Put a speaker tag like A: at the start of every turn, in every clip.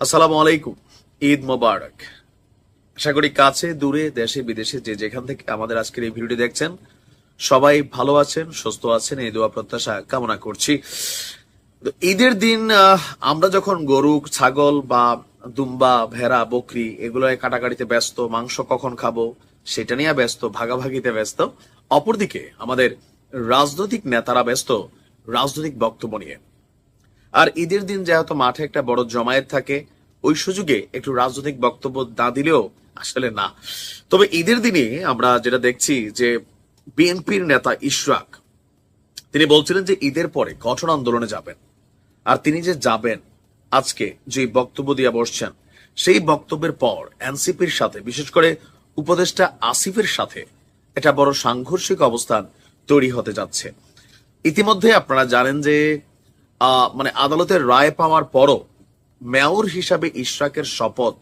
A: আসসালামু আলাইকুম। ঈদ মোবারক। আশা করি কাছে, দূরে, দেশে, বিদেশে যে যেখান থেকে আমাদের আজকের এই ভিডিওটি দেখছেন, সবাই ভালো আছেন, সুস্থ আছেন, এই দোয়া প্রত্যাশা কামনা করছি। ঈদের দিন আমরা যখন গরু, ছাগল বা দুম্বা, ভেড়া, বকরি এগুলো কাটাকাটিতে ব্যস্ত, মাংস কখন খাব, সেটা নিয়ে ব্যস্ত, ভাগাভাগিতে ব্যস্ত, অপরদিকে আমাদের রাজনৈতিক নেতারা ব্যস্ত, রাজনৈতিক বক্তব্য নিয়ে। আর ঈদের দিন যেহেতু মাঠে একটা বড় জমায়েত থাকে, ওই সুযোগে একটু রাজনৈতিক বক্তব্য না দিলেও আসলে না। তবে ঈদের দিনে আমরা যেটা দেখছি যে বিএনপির নেতা ইশরাক, তিনি বলছিলেন যে ঈদের পরে কঠোর আন্দোলনে যাবেন। আর তিনি যে যাবেন, আজকে যে বক্তব্য দিয়ে বসছেন, সেই বক্তব্যের পর এনসিপির সাথে, বিশেষ করে উপদেষ্টা আসিফের সাথে এটা বড় সাংঘর্ষিক অবস্থান তৈরি হতে যাচ্ছে। ইতিমধ্যে আপনারা জানেন যে মানে আদালতের রায় পাওয়ার পরও মেয়র হিসাবে ইশরাকের শপথ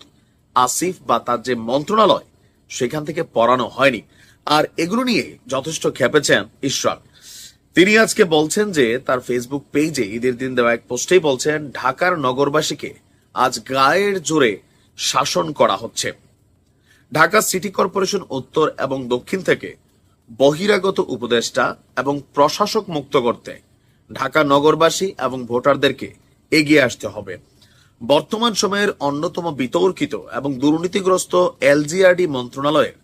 A: আসিফ বা তার যে মন্ত্রণালয়, সেখান থেকে পড়ানো হয়নি। আর এগুলো নিয়ে যথেষ্ট খেপেছেন ইশরাক। তিনি আজকে বলছেন যে, তার ফেসবুক পেজে ঈদের দিন দেওয়া এক পোস্টেই বলছেন, ঢাকার নগরবাসীকে আজ গায়ের জোরে শাসন করা হচ্ছে। ঢাকা সিটি কর্পোরেশন উত্তর এবং দক্ষিণ থেকে বহিরাগত উপদেষ্টা এবং প্রশাসক মুক্ত করতে ঢাকা নগরবাসী এবং ভোটারদেরকে এগিয়ে আসতে হবে। বর্তমান সময়ের অন্যতম বিতর্কিত এবং দুর্নীতিগ্রস্ত এলজিআরডি মন্ত্রণালয়ের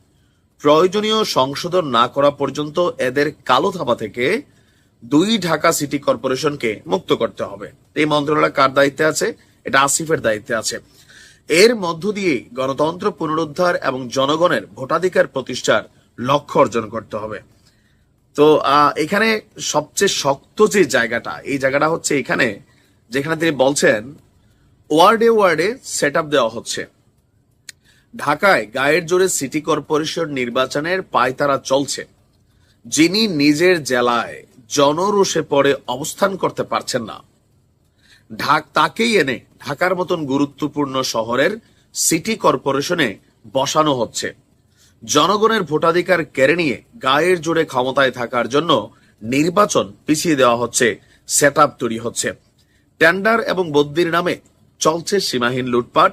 A: প্রয়োজনীয় সংশোধন না করা পর্যন্ত এদের কালো থাবা থেকে দুই ঢাকা সিটি কর্পোরেশনকে মুক্ত করতে হবে। এই মন্ত্রণালয় কার দায়িত্বে আছে? এটা আসিফের দায়িত্বে আছে। এর মধ্য দিয়ে গণতন্ত্র পুনরুদ্ধার এবং জনগণের ভোটাধিকার প্রতিষ্ঠার লক্ষ্য অর্জন করতে হবে। তো এখানে সবচেয়ে শক্ত যে জায়গাটা, এই জায়গাটা হচ্ছে এখানে, যেখানে তিনি বলছেন, ওয়ার্ডে ওয়ার্ডে সেট দেওয়া হচ্ছে। ঢাকায় গায়ের জোরে সিটি কর্পোরেশন নির্বাচনের পায়তারা চলছে। যিনি নিজের জেলায় জনরোষে পড়ে অবস্থান করতে পারছেন না। ঢাক তাকেই এনে ঢাকার মতন গুরুত্বপূর্ণ শহরের সিটি কর্পোরেশনে বসানো হচ্ছে। জনগণের ভোটাধিকার কেড়ে নিয়ে গায়ের জোরে ক্ষমতায় থাকার জন্য নির্বাচন পিছিয়ে দেওয়া হচ্ছে সেট তৈরি হচ্ছে। টেন্ডার এবং বদ্যির নামে চলছে সীমাহীন লুটপাট।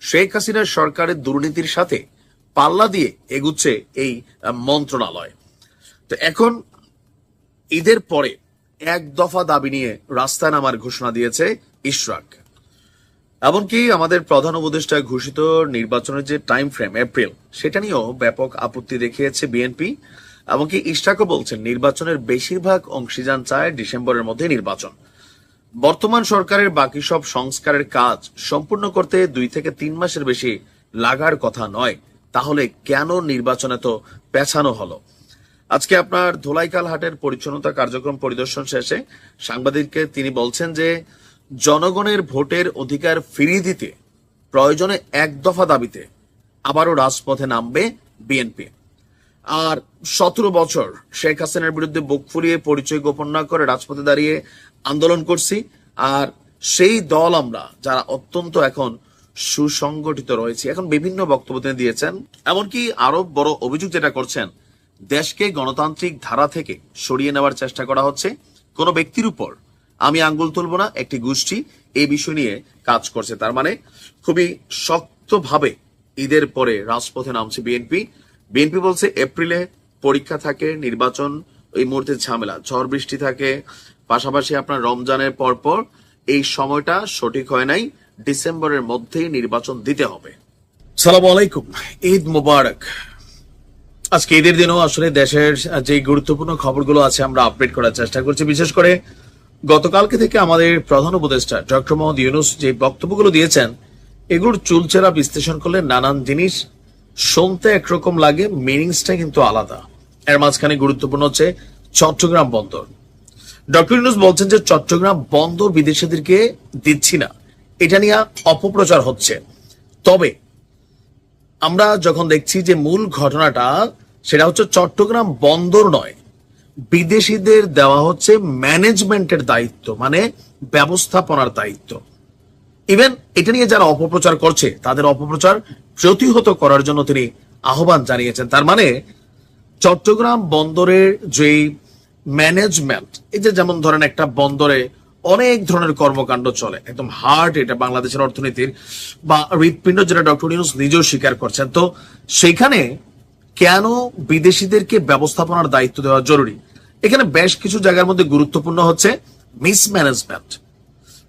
A: শেখ হাসিনার সরকারের দুর্নীতির সাথে পাল্লা দিয়ে এগুচ্ছে এই মন্ত্রণালয়। তো এখন ঈদের পরে এক দফা দাবি নিয়ে রাস্তায় নামার ঘোষণা দিয়েছে ইশরাক। এমনকি আমাদের প্রধান উপদেষ্টা ঘোষিত নির্বাচনের যে টাইম ফ্রেম এপ্রিল সেটা নিয়েও ব্যাপক আপত্তি দেখিয়েছে বিএনপি এমনকি ইশরাকও বলছেন নির্বাচনের বেশিরভাগ অংশীদার চায় ডিসেম্বরের মধ্যে নির্বাচন। বর্তমান সরকারের বাকি সব সংস্কারের কাজ সম্পূর্ণ করতে দুই থেকে তিন মাসের বেশি লাগার কথা নয়। তাহলে কেন নির্বাচনে তো পেছানো হলো? আজকে আপনার ধোলাইকাল হাটের পরিচ্ছন্নতা কার্যক্রম পরিদর্শন শেষে সাংবাদিককে তিনি বলছেন যে জনগণের ভোটের অধিকার ফিরিয়ে দিতে প্রয়োজনে এক দফা দাবিতে আবারও রাজপথে নামবে বিএনপি। আর সতেরো বছর শেখ হাসিনার বিরুদ্ধে বুক ফুলিয়ে পরিচয় গোপন না করে রাজপথে দাঁড়িয়ে আন্দোলন করছি, আর সেই দল আমরা যারা অত্যন্ত এখন সুসংগঠিত রয়েছে, এখন বিভিন্ন বক্তব্য তিনি দিয়েছেন, এমনকি আরও বড় অভিযোগ যেটা করছেন, দেশকে গণতান্ত্রিক ধারা থেকে সরিয়ে নেওয়ার চেষ্টা করা হচ্ছে। কোনো ব্যক্তির উপর আমি আঙ্গুল তুলব না, একটি গোষ্ঠী এই বিষয় নিয়ে কাজ করছে। তার মানে খুবই শক্তভাবে ঈদের পরে রাজপথে নামছে বিএনপি। বিএনপি বলছে এপ্রিলে পরীক্ষা থাকে, নির্বাচন, এই মুহূর্তে ঝামেলা, ঝড় বৃষ্টি থাকে। পাশাপাশি আপনার রমজানের পর পর এই সময়টা সঠিক হয় নাই, ডিসেম্বরের মধ্যেই নির্বাচন দিতে হবে। সালাম আলাইকুম। ঈদ মুবারক। আজকে ঈদের দিনও আসলে দেশের যে গুরুত্বপূর্ণ খবরগুলো আছে আমরা আপডেট করার চেষ্টা করছি। বিশেষ করে গতকালকে থেকে আমাদের প্রধান উপদেষ্টা ডক্টর মোহাম্মদ ইউনুস যে বক্তব্যগুলো দিয়েছেন, এগুলোর চুলচেরা বিশ্লেষণ করলে নানান জিনিস শুনতে একরকম লাগে মিনিংসটা কিন্তু আলাদা। এর মাঝখানে গুরুত্বপূর্ণ হচ্ছে চট্টগ্রাম বন্দর। ডক্টর ইউনুস বলছেন যে চট্টগ্রাম বন্দর বিদেশিদেরকে দিচ্ছি না। এটা নিয়ে অপপ্রচার হচ্ছে। তবে আমরা যখন দেখছি যে মূল ঘটনাটা, সেটা হচ্ছে চট্টগ্রাম বন্দর নয় বিদেশিদের দেওয়া হচ্ছে ম্যানেজমেন্টের দায়িত্ব মানে ব্যবস্থাপনার দায়িত্ব। ইভেন এটা নিয়ে যারা অপপ্রচার করছে, তাদের অপপ্রচার প্রতিহত করার জন্য তিনি আহ্বান জানিয়েছেন। তার মানে চট্টগ্রাম বন্দরের যে ম্যানেজমেন্ট, এই যে যেমন ধরেন একটা বন্দরে অনেক ধরনের কর্মকাণ্ড চলে, একদম হার্ট এটা বাংলাদেশের অর্থনীতির, বা হৃৎপিণ্ড যেটা ডক্টর ইউনুস নিজেও স্বীকার করছেন। তো সেখানে কেন বিদেশিদেরকে ব্যবস্থাপনার দায়িত্ব দেওয়া জরুরি? এখানে বেশ কিছু জায়গার মধ্যে গুরুত্বপূর্ণ হচ্ছে মিসম্যানেজমেন্ট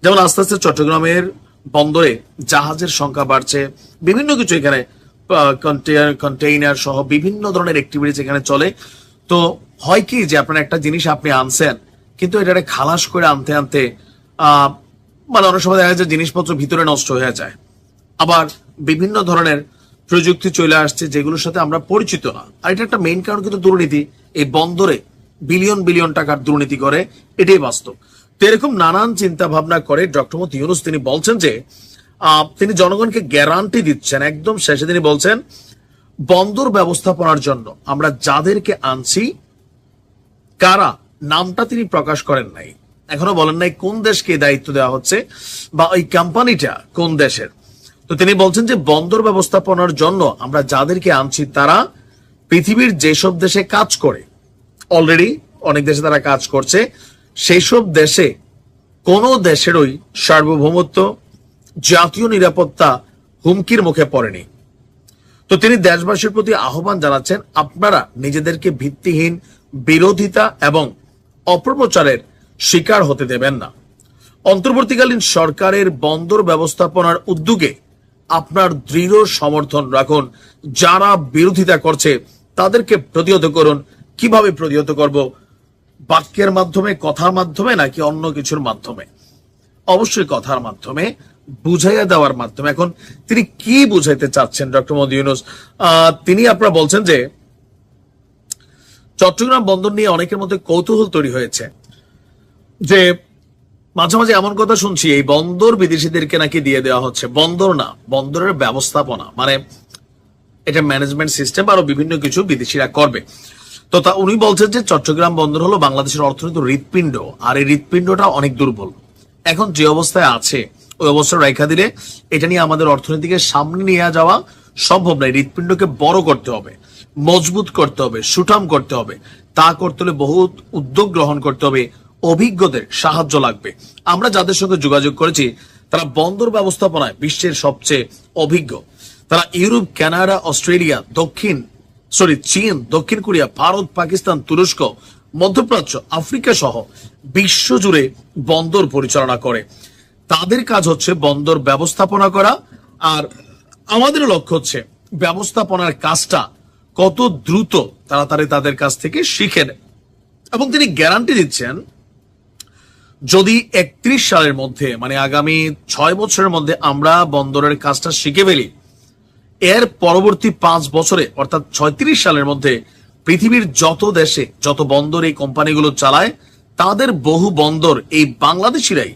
A: যেমন আস্তে আস্তে চট্টগ্রামের বন্দরে জাহাজের সংখ্যা বাড়ছে, বিভিন্ন কিছু এখানে কন্টেইনার সহ বিভিন্ন ধরনের অ্যাক্টিভিটিস এখানে চলে। তো হয় কি যে আপনার একটা জিনিস আপনি আনছেন, কিন্তু এটাকে খালাস করে আনতে আনতে মানে অনেক সময় দেখা যায় জিনিসপত্র ভিতরে নষ্ট হয়ে যায়। আবার বিভিন্ন ধরনের প্রযুক্তি চলে আসছে যেগুলোর সাথে আমরা পরিচিত না। আর এটা একটা মেইন কারণ কিন্তু দুর্নীতি। এই বন্দরে বিলিয়ন বিলিয়ন টাকার দুর্নীতি করে, এটাই বাস্তব। তো এরকম নানান চিন্তা ভাবনা করে ডক্টর মত ইউনুস, তিনি বলছেন যে তিনি জনগণকে গ্যারান্টি দিচ্ছেন, একদম শেষে তিনি বলছেন, বন্দর ব্যবস্থাপনার জন্য আমরা যাদেরকে আনছি, কারা? নামটা তিনি প্রকাশ করেন নাই। এখনও বলেন নাই কোন দেশকে দায়িত্ব দেওয়া হচ্ছে বা ওই কোম্পানিটা কোন দেশের। তো তিনি বলছেন যে, বন্দর ব্যবস্থাপনার জন্য আমরা যাদেরকে আনছি তারা পৃথিবীর যেসব দেশে কাজ করে অলরেডি অনেক দেশে তারা কাজ করছে। সেই সব দেশে কোন দেশেরই সার্বভৌমত্ব জাতীয় নিরাপত্তা হুমকির মুখে পড়েনি। তো তিনি দেশবাসীর প্রতি আহ্বান জানাচ্ছেন, আপনারা নিজেদেরকে ভিত্তিহীন, বিরোধিতা এবং অপপ্রচারের শিকার হতে দেবেন না। অন্তর্বর্তীকালীন সরকারের বন্দর ব্যবস্থাপনার উদ্যোগে আপনার দৃঢ় সমর্থন রাখুন। যারা বিরোধিতা করছে, তাদেরকে প্রতিহত করুন। কীভাবে প্রতিহত করব? বাক্যের মাধ্যমে, কথার মাধ্যমে, নাকি অন্য কিছুর মাধ্যমে? অবশ্যই কথার মাধ্যমে, বুঝাইয়া দেওয়ার মাধ্যমে। এখন তিনি কি বুঝাইতে চাচ্ছেন, ডক্টর মোদী ইউনুস? তিনি আপনারা বলছেন যে, চট্টগ্রাম বন্দর নিয়ে অনেকের মধ্যে কৌতূহল তৈরি হয়েছে। যে, মাঝে মাঝে এমন কথা শুনছি, এই বন্দর বিদেশিদেরকে নাকি দিয়ে দেওয়া হচ্ছে। বন্দর না, বন্দরের ব্যবস্থাপনা। মানে এটা ম্যানেজমেন্ট সিস্টেম আরও বিভিন্ন কিছু বিদেশিরা করবে। তো তা উনি বলছেন যে চট্টগ্রাম বন্দর হলো বাংলাদেশের অর্থনীতির হৃৎপিণ্ড, আর এই হৃৎপিণ্ডটা অনেক দুর্বল। এখন যে অবস্থায় আছে, ওই অবস্থায় রেখা দিলে এটা নিয়ে আমাদের অর্থনীতিকে সামনে নিয়ে যাওয়া সম্ভব নয় হৃৎপিণ্ডকে বড় করতে হবে, মজবুত করতে হবে, সুঠাম করতে হবে। তা করতে হলে বহুত উদ্যোগ গ্রহণ করতে হবে, অভিজ্ঞদের সাহায্য লাগবে। আমরা যাদের সঙ্গে যোগাযোগ করেছি, তারা বন্দর ব্যবস্থাপনায় বিশ্বের সবচেয়ে অভিজ্ঞ। তারা ইউরোপ, কানাডা, অস্ট্রেলিয়া, দক্ষিণ সরি চীন দক্ষিণ কোরিয়া ভারত পাকিস্তান তুরস্ক মধ্যপ্রাচ্য আফ্রিকা সহ বিশ্ব জুড়ে বন্দর পরিচালনা করে। তাদের কাজ হচ্ছে বন্দর ব্যবস্থাপনা করা আর আমাদের লক্ষ্য হচ্ছে ব্যবস্থাপনার কাজটা কত দ্রুত তাড়াতাড়ি তাদের কাছ থেকে শিখে নেয়। এবং তিনি গ্যারান্টি দিচ্ছেন, যদি একত্রিশ সালের মধ্যে মানে আগামী ছয় বছরের মধ্যে আমরা বন্দরের কাজটা শিখে ফেলি এর পরবর্তী পাঁচ বছরে, অর্থাৎ ছয়ত্রিশ সালের মধ্যে পৃথিবীর যত দেশে, যত বন্দর এই কোম্পানিগুলো চালায়, তাদের বহু বন্দর এই বাংলাদেশিরাই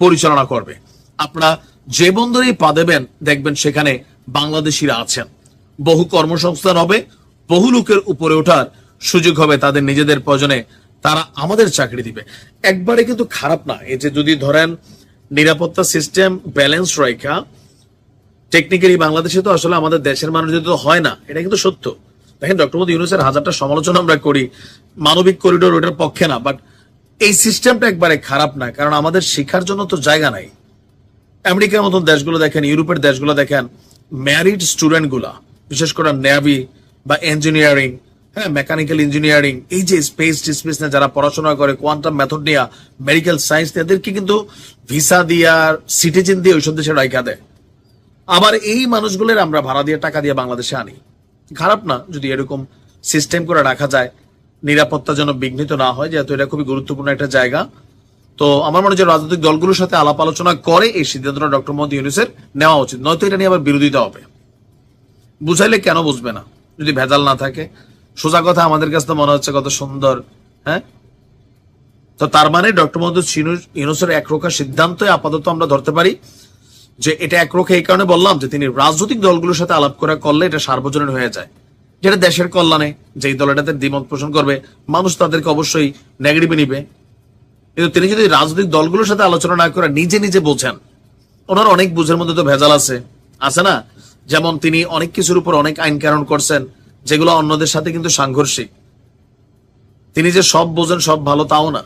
A: পরিচালনা করবে। আপনারা যে বন্দরেই পা দেবেন, দেখবেন সেখানে বাংলাদেশিরা আছেন। বহু কর্মসংস্থান হবে, বহু লোকের উপরে ওঠার সুযোগ হবে তাদের নিজেদের প্রয়োজনে, তারা আমাদের চাকরি দিবে। একবারে কিন্তু খারাপ না, এই যে যদি ধরেন নিরাপত্তা সিস্টেম ব্যালেন্স রেখা টেকনিক্যালি বাংলাদেশে তো আসলে আমাদের দেশের মানুষদের তো হয় না, এটা কিন্তু সত্য। দেখেন ডক্টর মোদী ইউনুসের হাজারটা সমালোচনা আমরা করি, মানবিক করিডোর ওটার পক্ষে না বাট এই সিস্টেমটা একবারে খারাপ না, কারণ আমাদের শিক্ষার জন্য তো জায়গা নাই। আমেরিকার মতন দেশগুলো দেখেন, ইউরোপের দেশগুলো দেখেন ম্যারিড স্টুডেন্টগুলা বিশেষ করে নেভি বা ইঞ্জিনিয়ারিং হ্যাঁ মেকানিক্যাল ইঞ্জিনিয়ারিং এই যে স্পেস স্পেস নিয়ে যারা পড়াশোনা করে কোয়ান্টাম মেথড নিয়ে মেডিকেল সায়েন্স নিয়ে, এদেরকে কিন্তু ভিসা দিয়া সিটিজেন দিয়ে ওইসব দেশে রাইখা দেয়। আবার এই মানুষগুলোর আমরা ভাড়া দিয়ে টাকা দিয়ে বাংলাদেশে আনি। খারাপ না, যদি এরকম সিস্টেম করে রাখা যায় নিরাপত্তা যেন বিঘ্নিত না হয়, যেহেতু এটা খুবই গুরুত্বপূর্ণ একটা জায়গা। তো আমার মনে হয় রাজনৈতিক দলগুলোর সাথে আলাপ আলোচনা করে এই সিদ্ধান্তটা ডক্টর মোহাম্মদ ইউনুসের নেওয়া উচিত। নয়তো এটা নিয়ে আবার বিরোধিতা হবে। বুঝাইলে কেন বুঝবে না? যদি ভেজাল না থাকে। সোজা কথা, আমাদের কাছে তো মনে হচ্ছে কত সুন্দর হ্যাঁ? তো তার মানে ডক্টর মোহাম্মদ ইউনুসের একরোখা সিদ্ধান্তই আপাতত আমরা ধরতে পারি। যে এটা একরোখা এই কারণে বললাম যে তিনি রাজনৈতিক দলগুলোর সাথে আলাপ করা করলে এটা সার্বজনীন হয়ে যায়। যেটা দেশের কল্যাণে, যেই দল এটাতে দ্বিমত পোষণ করবে, মানুষ তাদেরকে অবশ্যই নেগেটিভে নিবে। কিন্তু তিনি যদি রাজনৈতিক দলগুলোর সাথে আলোচনা না করে নিজে নিজে বোঝেন, ওনার অনেক বুঝের মধ্যে তো ভেজাল আছে। আছে না? যেমন তিনি অনেক কিছুর উপর অনেক আইন কারণ করছেন, যেগুলো অন্যদের সাথে কিন্তু সাংঘর্ষিক। তিনি যে সব বোঝেন, সব ভালো, তাও না।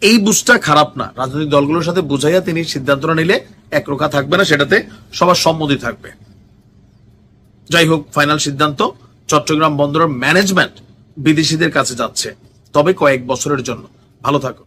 A: এই বুঝটা খারাপ না। রাজনৈতিক দলগুলোর সাথে বুঝাইয়া তিনি সিদ্ধান্তটা নিলে একরোখা থাকবে না, সেটাতে সবার সম্মতি থাকবে। যাই হোক ফাইনাল সিদ্ধান্ত, চট্টগ্রাম বন্দরের ম্যানেজমেন্ট বিদেশিদের কাছে যাচ্ছে, তবে কয়েক বছরের জন্য। ভালো থাকুন।